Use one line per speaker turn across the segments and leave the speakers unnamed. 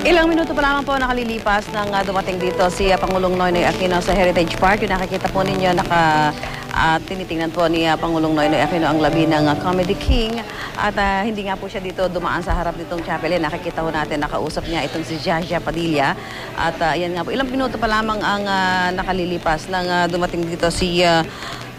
Ilang minuto pa lamang po nakalilipas nang ah, dumating dito si ah, Pangulong Noynoy Aquino sa Heritage Park. Yung nakikita po ninyo, naka, ah, tinitingnan po ni ah, Pangulong Noynoy Aquino ang labi ng ah, Comedy King. At ah, hindi nga po siya dito dumaan sa harap nitong chapel. Yan, nakikita po natin, nakausap niya itong si Jaja Padilla. At ah, yan nga po, ilang minuto pa lamang ang ah, nakalilipas nang ah, dumating dito si ah,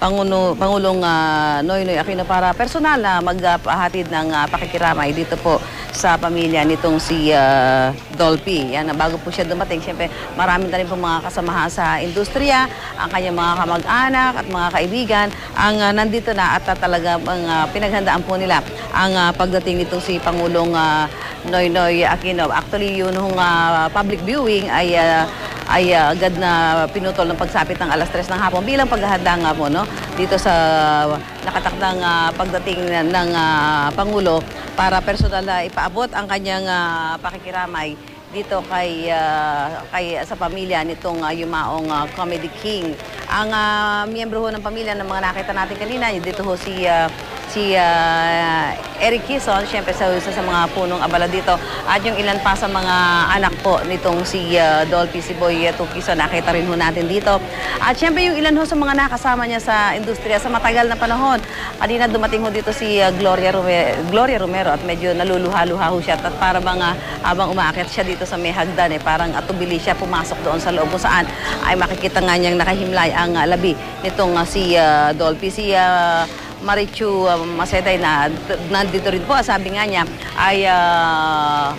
Pangulo, Pangulong uh, Noynoy Aquino para personal na magpahatid ng ah, pakikiramay dito po sa pamilya nitong si ah, Dolphy. Yan, bago po siya dumating, siyempre marami na rin po mga kasamahan sa industriya, ang kanyang mga kamag-anak at mga kaibigan ang ah, nandito na at ah, talaga ang ah, pinaghandaan po nila ang ah, pagdating nitong si Pangulong ah, Noynoy Aquino. Actually, yun yung ah, public viewing ay ah, ay ah, agad na pinutol ng pagsapit ng alas 3 ng hapon bilang paghahanda nga po no dito sa nakatakdang ah, pagdating ng, ah, Pangulo para personal na ipaabot ang kanyang ah, pakikiramay dito kay ah, kay sa pamilya nitong uh, yumaong ah, Comedy King. Ang ah, miyembro ho ng pamilya ng mga nakita natin kanina, dito ho si ah, si ah, Eric Kison, siyempre sa isa sa mga punong abala dito. At yung ilan pa sa mga anak po nitong si uh, Dolphy, si Boy uh, Kison, nakita rin ho natin dito. At siyempre yung ilan ho sa mga nakasama niya sa industriya sa matagal na panahon. Kanina dumating ho dito si uh, Gloria, Romero, Gloria Romero at medyo naluluha-luha ho siya. At para bang habang umaakit siya dito sa may hagdan, eh, parang atubili siya pumasok doon sa loob kung saan ay makikita nga niyang nakahimlay ang uh, labi nitong uh, si uh, Dolphy. Si uh, Marichu uh, Masetay na nandito rin po, sabi nga niya, ay ah,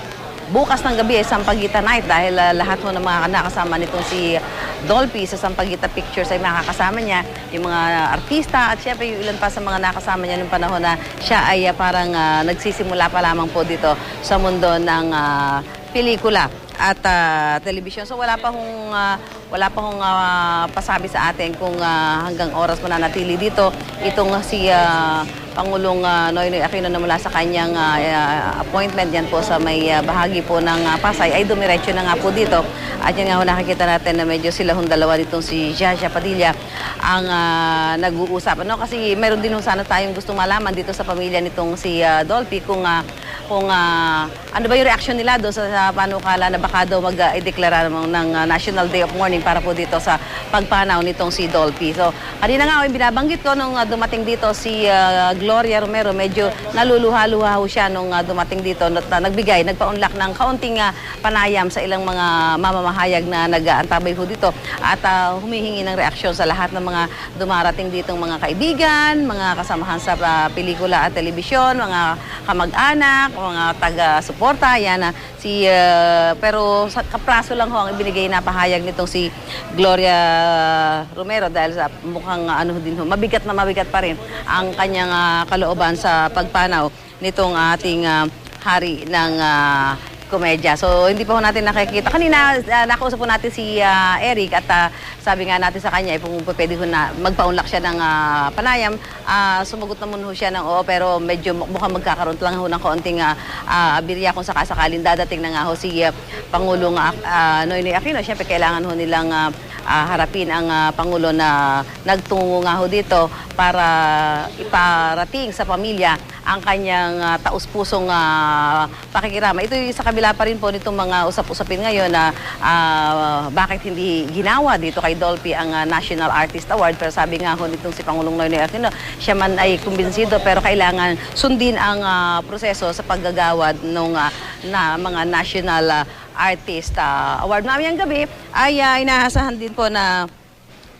bukas ng gabi ay Sampaguita Night dahil ah, lahat ho ng mga nakasama nitong si Dolphy sa Sampaguita Pictures ay makakasama niya, yung mga artista at syempre yung ilan pa sa mga nakasama niya nung panahon na siya ay ah, parang ah, nagsisimula pa lamang po dito sa mundo ng ah, pelikula at ah, television. So wala pa hong ah, wala pa hong ah, pasabi sa atin kung ah, hanggang oras mananatili dito itong si ah, Pangulong ah, Noynoy Aquino na mula sa kanyang ah, appointment yan po sa may ah, bahagi po ng ah, Pasay ay dumiretso na nga po dito. At yan nga ho nakikita natin na medyo sila hong dalawa ditong si Jaja Padilla ang ah, nag-uusap. Ano? Kasi meron din ho sana tayong gustong malaman dito sa pamilya nitong si ah, Dolphy kung ah, kung ah, ano ba yung reaction nila doon sa, sa panukala na baka daw mag-ideklara ng, ng ah, National Day of Mourning para po dito sa pagpanaw nitong si Dolphy. So, kanina nga, yung binabanggit ko nung ah, dumating dito si ah, Gloria Romero, medyo naluluha-luha siya nung ah, dumating dito, at ah, nagbigay, nagpaunlak ng kaunting ah, panayam sa ilang mga mamamahayag na nag-aantabay ho dito at ah, humihingi ng reaksyon sa lahat ng mga dumarating ditong mga kaibigan, mga kasamahan sa ah, pelikula at telebisyon, mga kamag-anak, mga taga-suporta, yan na. Si ah, pero sa kapraso lang ho ang ibinigay na pahayag nitong si Gloria Romero dahil sa mukhang ano din ho, mabigat na mabigat pa rin ang kanyang ah, kalooban sa pagpanaw nitong ating ah, hari ng ah, komedya. So, hindi pa ho natin nakikita. Kanina, uh, nakausap po natin si ah, Eric at ah, sabi nga natin sa kanya, eh, kung pwede ho na magpaunlak siya ng ah, panayam, ah, sumagot naman ho siya ng oo, pero medyo mu- mukhang magkakaroon lang ho ng kaunting uh, abirya kung sakasakaling dadating na nga ho si ah, Pangulong ah, ah, Noynoy Aquino. Siyempre, kailangan ho nilang ah, ah, harapin ang ah, Pangulo na nagtungo nga ho dito para iparating sa pamilya ang kanyang ah, taus-pusong ah, pakikirama. Ito yung sa kabila pa rin po nitong mga usap-usapin ngayon na ah, bakit hindi ginawa dito kay Dolphy ang ah, National Artist Award. Pero sabi nga ho nitong si Pangulong Noynoy Aquino, siya man ay kumbinsido pero kailangan sundin ang ah, proseso sa paggagawad ng na mga national ah, artist ah, award. Mamayang gabi ay ah, inaasahan din po na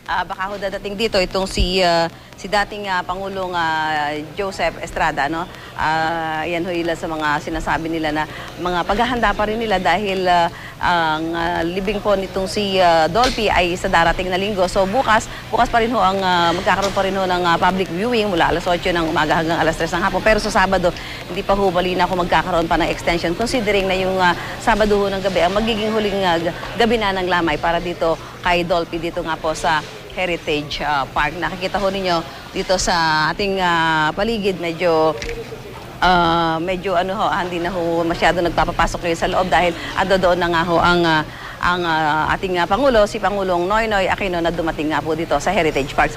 Ah, baka ho dadating dito itong si ah, si dating ah, Pangulong ah, Joseph Estrada no. Ah, yan ho ilan sa mga sinasabi nila na mga paghahanda pa rin nila dahil ah, ang ah, libing po nitong si ah, Dolphy ay sa darating na linggo. So bukas, bukas pa rin ho ang ah, magkakaroon pa rin ho ng ah, public viewing mula alas 8 ng umaga hanggang alas 3 ng hapon. Pero sa Sabado, hindi pa ho balina kung magkakaroon pa ng extension considering na yung ah, Sabado ho ng gabi ang magiging huling g- gabi na ng lamay para dito kay Dolphy dito nga po sa Heritage ah, Park. Nakikita ho ninyo dito sa ating ah, paligid medyo ah, medyo ano ho, hindi na ho masyado nagpapapasok ngayon sa loob dahil ado doon na nga ho ang ah, ang ah, ating ah, Pangulo, si Pangulong Noynoy Aquino na dumating nga po dito sa Heritage Park.